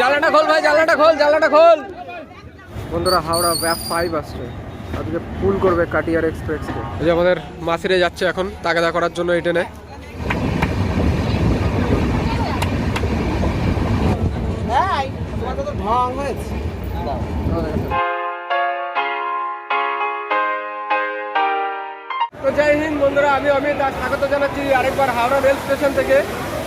জানলাটা খোল ভাই জানলাটা খোল জানলাটা খোল। বন্ধুরা হাওড়া ব্যাপ ফাইভ আসছে। আজকে ফুল করবে কাটিয়ার এক্সপ্রেসকে এই যে আমাদের মাসিরে যাচ্ছে এখন তাগাদা করার জন্য এই ট্রেনে। তো জয় হিন্দ বন্ধুরা আমি অমিত আর স্বাগত জানাচ্ছি আরেকবার হাওড়া রেল স্টেশন থেকে।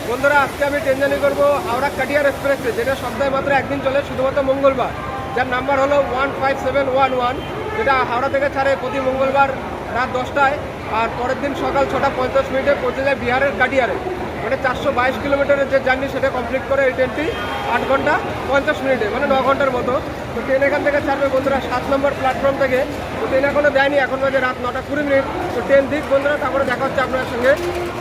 বন্ধুরা, আজকে আমি ট্রেন জার্নি করব হাওড়া কাটিয়ার এক্সপ্রেসে যেটা সপ্তাহে মাত্র একদিন চলে, শুধুমাত্র মঙ্গলবার। যার নাম্বার হলো one five seven one one, যেটা হাওড়া থেকে ছাড়ে প্রতি মঙ্গলবার রাত দশটায়, আর পরের দিন সকাল ছটা পঞ্চাশ মিনিটে পৌঁছে যায় বিহারের কাটিয়ারে। মানে চারশো বাইশ কিলোমিটারের যে জার্নি সেটা কমপ্লিট করে এই ট্রেনটি আট ঘণ্টা পঞ্চাশ মিনিটে মানে ন ঘণ্টার মতো। তো ট্রেন এখান থেকে ছাড়বে বন্ধুরা সাত নম্বর প্ল্যাটফর্ম থেকে। তো ট্রেন এখনও দেয়নি, এখন বাজে রাত নটা কুড়ি মিনিট। তো ট্রেন দিক বন্ধুরা, তারপরে দেখা হচ্ছে আপনার সঙ্গে।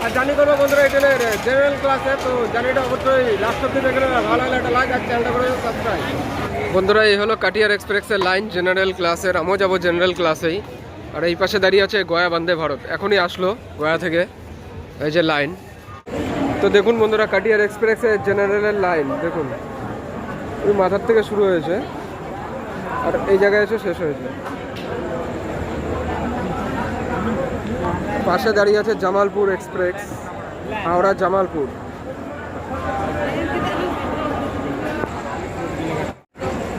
আর জার্নি করব বন্ধুরা, এই ট্রেনের জেনারেল ক্লাসে তো জার্নিটা অবশ্যই লাস্ট অব্দি দেখলে ভালো লাগলে একটা লাইক আর চ্যানেলটা করে সাবস্ক্রাইব বন্ধুরা, এই হলো কাটিয়ার এক্সপ্রেসের লাইন জেনারেল ক্লাসের আমিও যাব জেনারেল ক্লাসেই আর এই পাশে দাঁড়িয়ে আছে গয়া বন্দে ভারত। এখনই আসলো গয়া থেকে। এই যে লাইন তো দেখুন বন্ধুরা, কাটিয়ার এক্সপ্রেসের জেনারেলের লাইন দেখুন। ওই মাথার থেকে শুরু হয়েছে, আর এই জায়গায় এসে শেষ হয়েছে। পাশে দাঁড়িয়ে আছে জামালপুর এক্সপ্রেস হাওড়া জামালপুর।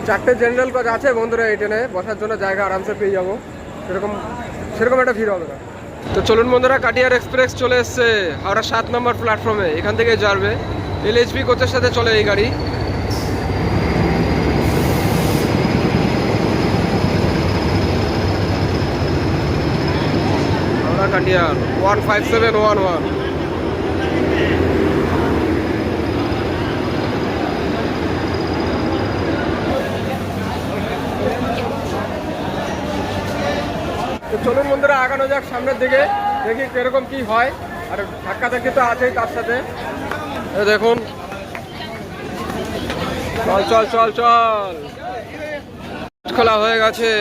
চারটে জেনারেল কোচ আছে বন্ধুরা, এই ট্রেনে বসার জন্য জায়গা আরামসে পেয়ে যাব। সেরকম সেরকম একটা ভিড় হবে না। তো চলুন বন্ধুরা, কাটিয়ার এক্সপ্রেস চলে এসছে হাওড়া সাত নম্বর প্ল্যাটফর্মে এখান থেকে যাবে। এল এলএইচবি কোচের সাথে চলে এই গাড়ি। Howrah Katihar one five seven one one চলুন বন্ধুরা আগানো যাক সামনের দিকে দেখি কীরকম কি হয়। আর ধাক্কা ধাক্কি তো আছেই তার সাথে। দেখুন। চল চল চল চল। খোলা হয়ে গেছে।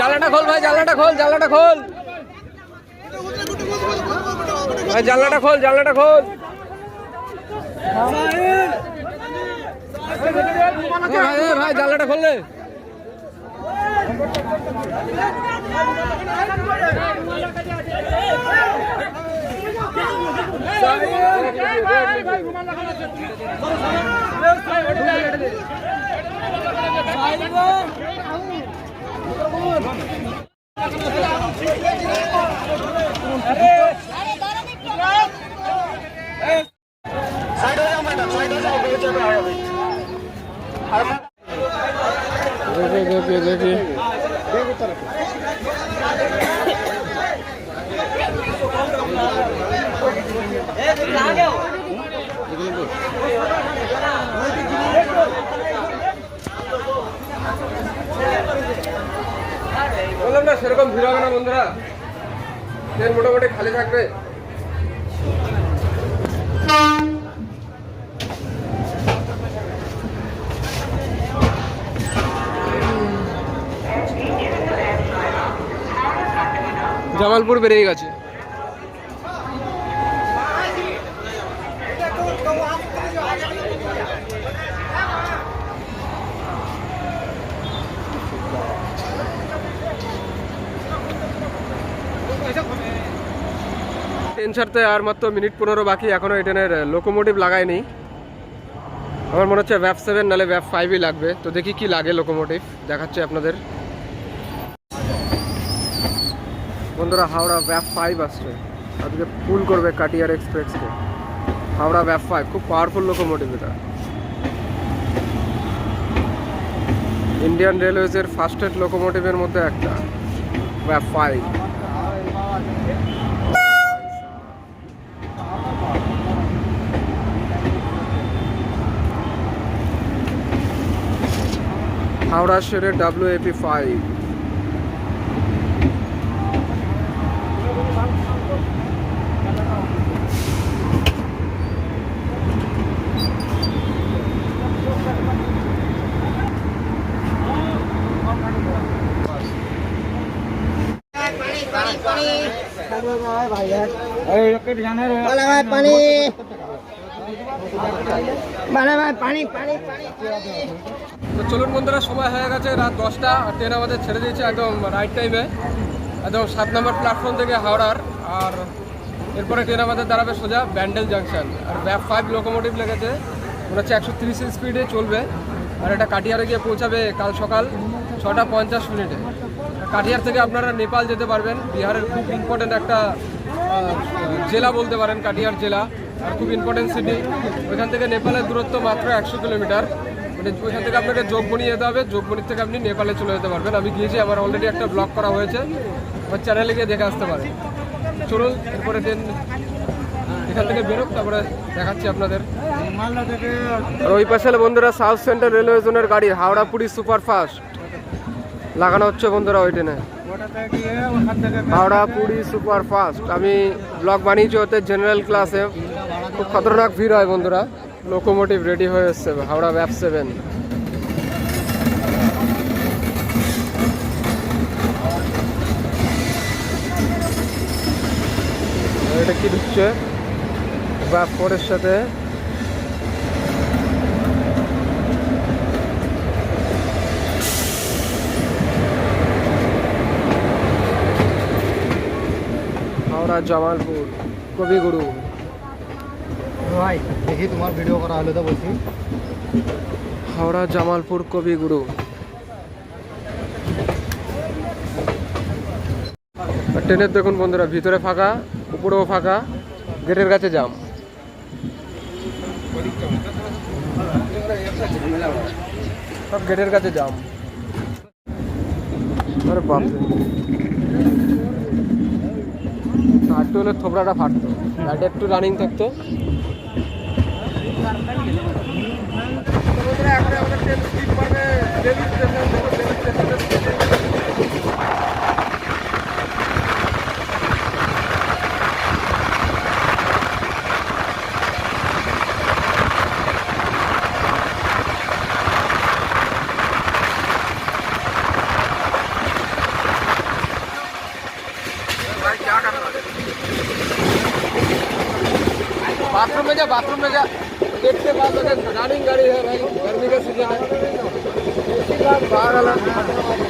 জানলাটা খোল ভাই জানলাটা খোল জানলাটা খোল। ভাই জানলাটা খোল জানলাটা খোল। ভাই এ ভাই জানলাটা খোললে দেখি দেখি দেখি। বললাম না সেরকম ভিড় হবে না বন্ধুরা। মোটামুটি খালি থাকবে। জামালপুর বেরিয়ে গেছে। ট্রেন ছাড়তে আর মাত্র মিনিট পনেরো বাকি, এখনও এই ট্রেনের লোকোমোটিভ লাগায়নি। আমার মনে হচ্ছে ভ্যাপ সেভেন নাহলে ভ্যাপ ফাইভই লাগবে। তো দেখি কি লাগে লোকোমোটিভ দেখাচ্ছে আপনাদের। বন্ধুরা, হাওড়া ভ্যাপ ফাইভ আসছে। আজকে ফুল করবে কাটিয়ার এক্সপ্রেসকে হাওড়া ভ্যাপ ফাইভ খুব পাওয়ারফুল লোকোমোটিভ এটা। ইন্ডিয়ান রেলওয়েজের ফাস্টেস্ট লোকোমোটিভের মধ্যে একটা ভ্যাপ ফাইভ হাওড়া শেরের ডাব্লিউ এপি ফাইভ ভাই পানি। ভাই পানি পানি পানি তো চলুন বন্ধুরা সময় হয়ে গেছে রাত দশটা। আর ট্রেন আমাদের ছেড়ে দিয়েছে একদম রাইট টাইমে একদম সাত নম্বর প্ল্যাটফর্ম থেকে হাওড়ার। আর এরপরে ট্রেন আমাদের দাঁড়াবে সোজা ব্যান্ডেল জাংশন আর ব্যাপ ফাইভ লোকোমোটিভ লেগেছে। মনে হচ্ছে একশো তিরিশ স্পিডে চলবে। আর এটা কাটিয়ারে গিয়ে পৌঁছাবে কাল সকাল ছটা পঞ্চাশ মিনিটে। কাটিয়ার থেকে আপনারা নেপাল যেতে পারবেন। বিহারের খুব ইম্পর্টেন্ট একটা জেলা বলতে পারেন কাটিয়ার জেলা খুব ইম্পর্টেন্ট সিটি ওইখান থেকে নেপালের দূরত্ব মাত্র একশো কিলোমিটার। মানে ওইখান থেকে আপনাকে যোগবনি যেতে হবে যোগবনির থেকে আপনি নেপালে চলে যেতে পারবেন। আমি গিয়েছি, আমার অলরেডি একটা ব্লগ করা হয়েছে। আমার চ্যানেলে গিয়ে দেখে আসতে পারেন। চলুন, এরপরে ট্রেন এখান থেকে বেরোক, তারপরে দেখাচ্ছি আপনাদের। আর ওই পাশে বন্ধুরা সাউথ সেন্ট্রাল রেলওয়ে জোনের গাড়ি, হাওড়া পুরী সুপার ফাস্ট লাগানো হচ্ছে বন্ধুরা ওই ট্রেনে হাওড়া পুরী সুপার ফাস্ট আমি ব্লগ বানিয়েছি, ওতে জেনারেল ক্লাসে খুব খতরনাক ভিড় হয় বন্ধুরা। লোকোমোটিভ রেডি হয়ে এসছে, হাওড়া ব্যাপ সেভেন এটা কি ঢুকছে? ব্যাপ ফোরের সাথে হাওড়া জামালপুর কবিগুরু। ভাই দেখি তোমার ভিডিও করা হলো তো বলছি। হাওড়া জামালপুর কবিগুরু। ট্রেনের দেখুন বন্ধুরা ভিতরে ফাঁকা উপরেও ফাঁকা গেটের কাছে জাম। সব গেটের কাছে জাম। আরে বাপরে। একটু হলে থোবড়াটা ফাটতো। গাড়িটা একটু রানিং থাকতো। பாகலாம்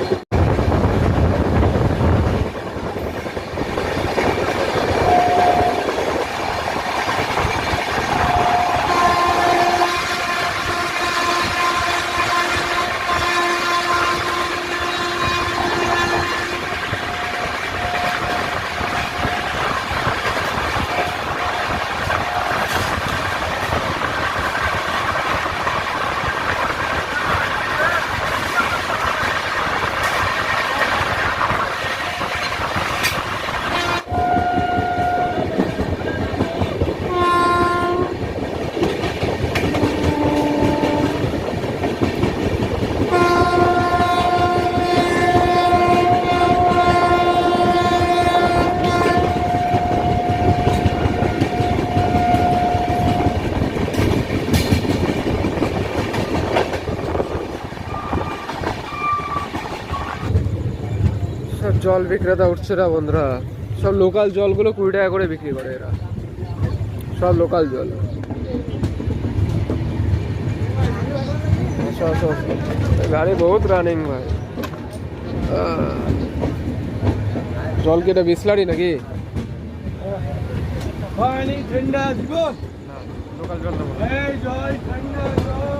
সব জল বিক্রেতা উঠছে না বন্ধুরা। সব লোকাল জলগুলো কুড়ি টাকা করে বিক্রি করে এরা। সব লোকাল জল। গাড়ি বহুত রানিং ভাই। জল কি এটা বিসলারি নাকি? লোকাল জল নেব জল ঠান্ডা জল।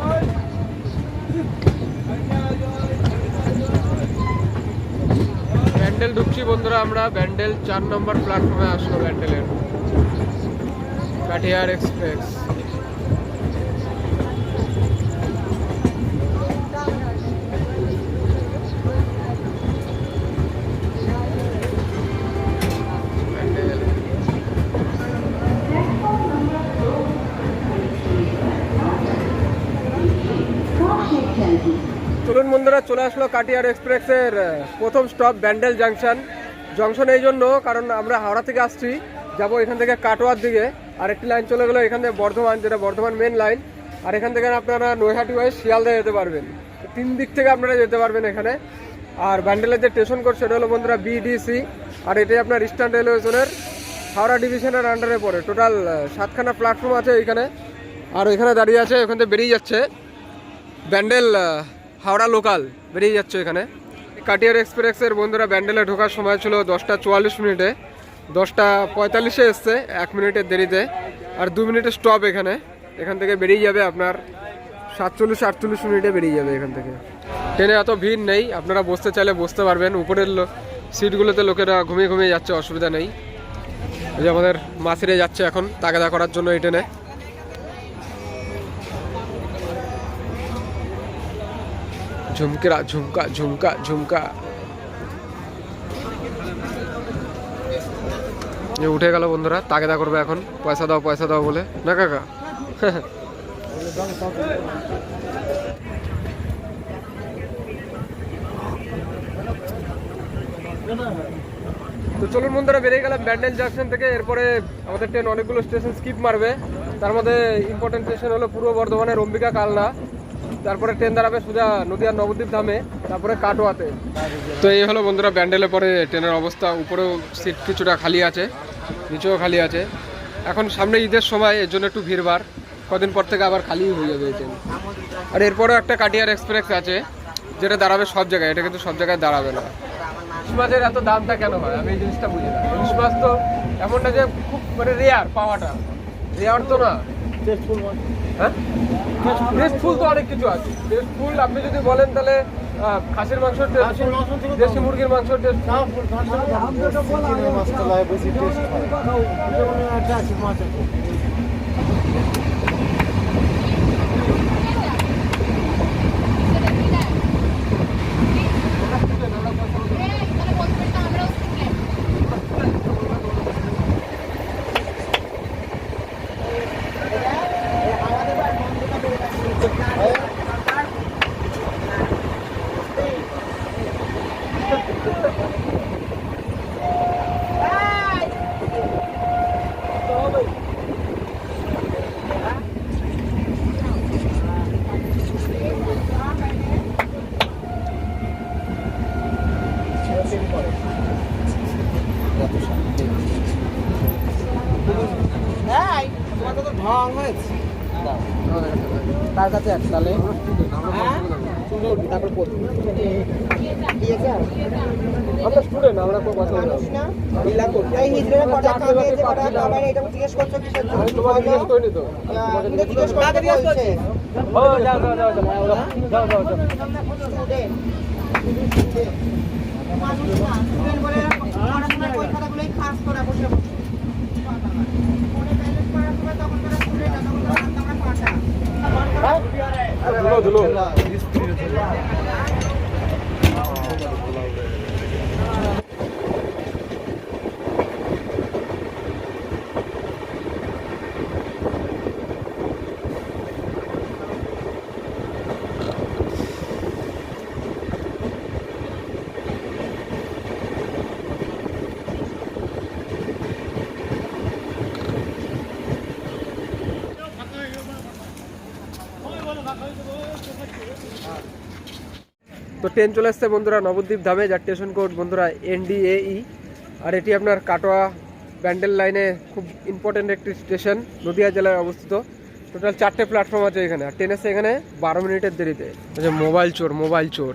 ব্যান্ডেল ঢুকছি বন্ধুরা আমরা ব্যান্ডেল চার নম্বর প্ল্যাটফর্মে আসলো ব্যান্ডেলের। কাঠিয়ার এক্সপ্রেস ব্যান্ডেল। চলুন বন্ধুরা চলে আসলো কাটিয়ার এক্সপ্রেসের প্রথম স্টপ ব্যান্ডেল জাংশন জংশন এই জন্য, কারণ আমরা হাওড়া থেকে আসছি, যাব এখান থেকে কাটোয়ার দিকে। আর একটি লাইন চলে গেলো এখান থেকে বর্ধমান, যেটা বর্ধমান মেন লাইন আর এখান থেকে আপনারা নৈহাটি হয়ে শিয়ালদা যেতে পারবেন। তিন দিক থেকে আপনারা যেতে পারবেন এখানে। আর ব্যান্ডেলের যে স্টেশন কোড সেটা হলো বন্ধুরা বিডিসি আর এটাই আপনার ইস্টার্ন রেলওয়ে জোনের হাওড়া ডিভিশনের আন্ডারে পড়ে। টোটাল সাতখানা প্ল্যাটফর্ম আছে এখানে। আর ওইখানে দাঁড়িয়ে আছে, ওখান থেকে বেরিয়ে যাচ্ছে ব্যান্ডেল হাওড়া লোকাল, বেরিয়ে যাচ্ছে এখানে। কাটিয়ার এক্সপ্রেসের বন্ধুরা ব্যান্ডেলে ঢোকার সময় ছিল দশটা চুয়াল্লিশ মিনিটে। দশটা পঁয়তাল্লিশে এসছে, এক মিনিটের দেরিতে। আর দু মিনিটের স্টপ এখানে। এখান থেকে বেরিয়ে যাবে আপনার সাতচল্লিশ, আটচল্লিশ মিনিটে বেরিয়ে যাবে এখান থেকে। ট্রেনে এত ভিড় নেই, আপনারা বসতে চাইলে বসতে পারবেন। উপরের সিটগুলোতে লোকেরা ঘুমিয়ে ঘুমিয়ে যাচ্ছে, অসুবিধা নেই। যে আমাদের মাসিরে যাচ্ছে এখন তাগাদা করার জন্য এই ট্রেনে। ঝুমকেরা ঝুমকা ঝুমকা ঝুমকা। উঠে গেল বন্ধুরা তাগেদা করবে এখন। পয়সা দাও পয়সা দাও বলে। না, কাকা? তো চলুন বন্ধুরা, বেরিয়ে গেলাম ব্যান্ডেল জাংশন থেকে। এরপরে আমাদের ট্রেন অনেকগুলো স্টেশন স্কিপ মারবে। তার মধ্যে ইম্পর্টেন্ট স্টেশন হলো পূর্ব বর্ধমানের অম্বিকা কালনা। তারপরে ট্রেন দাঁড়াবে সোজা নদিয়ার নবদ্বীপ ধামে, তারপরে কাটোয়াতে। তো এই হলো বন্ধুরা ব্যান্ডেলে পরে ট্রেনের অবস্থা, উপরেও সিট কিছুটা খালি আছে, নিচেও খালি আছে। এখন সামনে ঈদের সময়, এর জন্য একটু ভিড়ভাড় কদিন পর থেকে আবার খালি হয়ে যাবে ট্রেন। আর এরপরেও একটা কাটিয়ার এক্সপ্রেস আছে, যেটা দাঁড়াবে সব জায়গায়, এটা কিন্তু সব জায়গায় দাঁড়াবে না। ইলিশ মাছের এত দামটা কেন হয়? আমি এই জিনিসটা বুঝি না। ইলিশ মাছ তো এমনটা যে খুব মানে রেয়ার পাওয়াটা। রেয়ার তো না। হ্যাঁ? টেস্টফুল তো অনেক কিছু আছে। টেস্টফুল আপনি যদি বলেন তাহলে খাসির মাংস দেশি মুরগির মাংস টেস্টফুল বেশি টেস্ট হয় তার কাছে এক তাহলে আমরা স্টুডেন্ট আমরা খুব পছন্দ এই হিজড়ে কটা খাবে যে কটা খাবে এটা জিজ্ঞেস করছ কিসের জন্য আমি তোমাকে জিজ্ঞেস করিনি তো তুমি জিজ্ঞেস করতে বলছে ও যাও যাও যাও যাও যাও যাও যাও মানুষ না স্টুডেন্ট বলে পড়াশোনার পরীক্ষাগুলোই খাস করা বসে বসে পরে ব্যালেন্স করার সময় তখন তারা স্টুডেন্ট তখন তারা আমরা পাটা ধুলো ধুলো তো ট্রেন চলে আসছে বন্ধুরা, নবদ্বীপ ধামে, যার স্টেশন কোড বন্ধুরা এনডিএই আর এটি আপনার কাটোয়া ব্যান্ডেল লাইনে খুব ইম্পর্টেন্ট একটি স্টেশন নদিয়া জেলায় অবস্থিত। টোটাল চারটে প্ল্যাটফর্ম আছে এখানে, আর ট্রেন এসে এখানে বারো মিনিটের দেরিতে। আচ্ছা মোবাইল চোর মোবাইল চোর।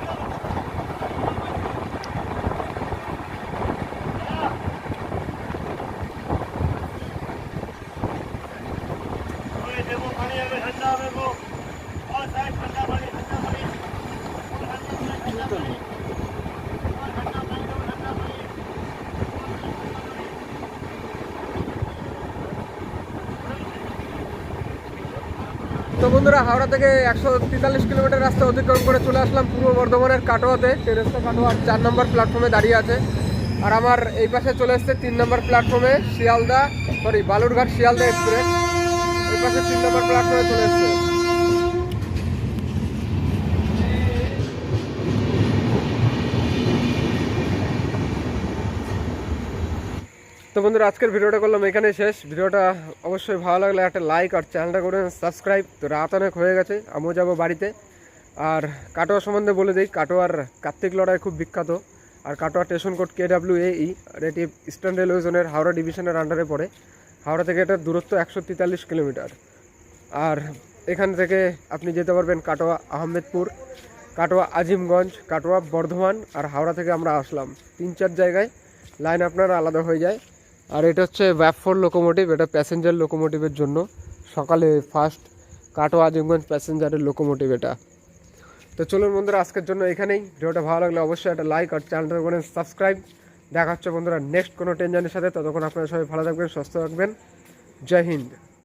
তো বন্ধুরা, হাওড়া থেকে একশো তেতাল্লিশ কিলোমিটার রাস্তা অতিক্রম করে চলে আসলাম পূর্ব বর্ধমানের কাটোয়াতে। সেই কাটোয়ার চার নম্বর প্ল্যাটফর্মে দাঁড়িয়ে আছে। আর আমার এই পাশে চলে এসছে তিন নম্বর প্ল্যাটফর্মে শিয়ালদা সরি বালুরঘাট শিয়ালদা এক্সপ্রেস তো বন্ধুরা, আজকের ভিডিওটা করলাম এখানে শেষ। ভিডিওটা অবশ্যই ভালো লাগলে একটা লাইক আর চ্যানেলটা করে সাবস্ক্রাইব তো রাত অনেক হয়ে গেছে, আমিও যাব বাড়িতে। আর কাটোয়া সম্বন্ধে বলে দিই, কাটোয়ার কার্তিক লড়াই খুব বিখ্যাত। আর Katwa station code K W এই আর এটি ইস্টার্ন রেলওয়ে জোনের হাওড়া ডিভিশনের আন্ডারে পড়ে। হাওড়া থেকে এটার দূরত্ব একশো তেতাল্লিশ কিলোমিটার। আর এখান থেকে আপনি যেতে পারবেন কাটোয়া আহমেদপুর, কাটোয়া আজিমগঞ্জ, কাটোয়া বর্ধমান, আর হাওড়া থেকে আমরা আসলাম। তিন চার জায়গায় লাইন আপনার আলাদা হয়ে যায়। আর এটা হচ্ছে ফোর লোকোমোটিভ এটা প্যাসেঞ্জার লোকোমোটিভের জন্য। সকালে ফার্স্ট কাটোয়া আজিমগঞ্জ প্যাসেঞ্জারের লোকোমোটিভ এটা। তো চলুন বন্ধুরা, আজকের জন্য এখানেই। ভিডিওটা ভালো লাগলে অবশ্যই একটা লাইক আর চ্যানেলটা করে সাবস্ক্রাইব দেখা হচ্ছে বন্ধুরা নেক্সট কোনো টেনশনের সাথে। ততক্ষণ আপনারা সবাই ভালো থাকবেন, সুস্থ থাকবেন। জয় হিন্দ।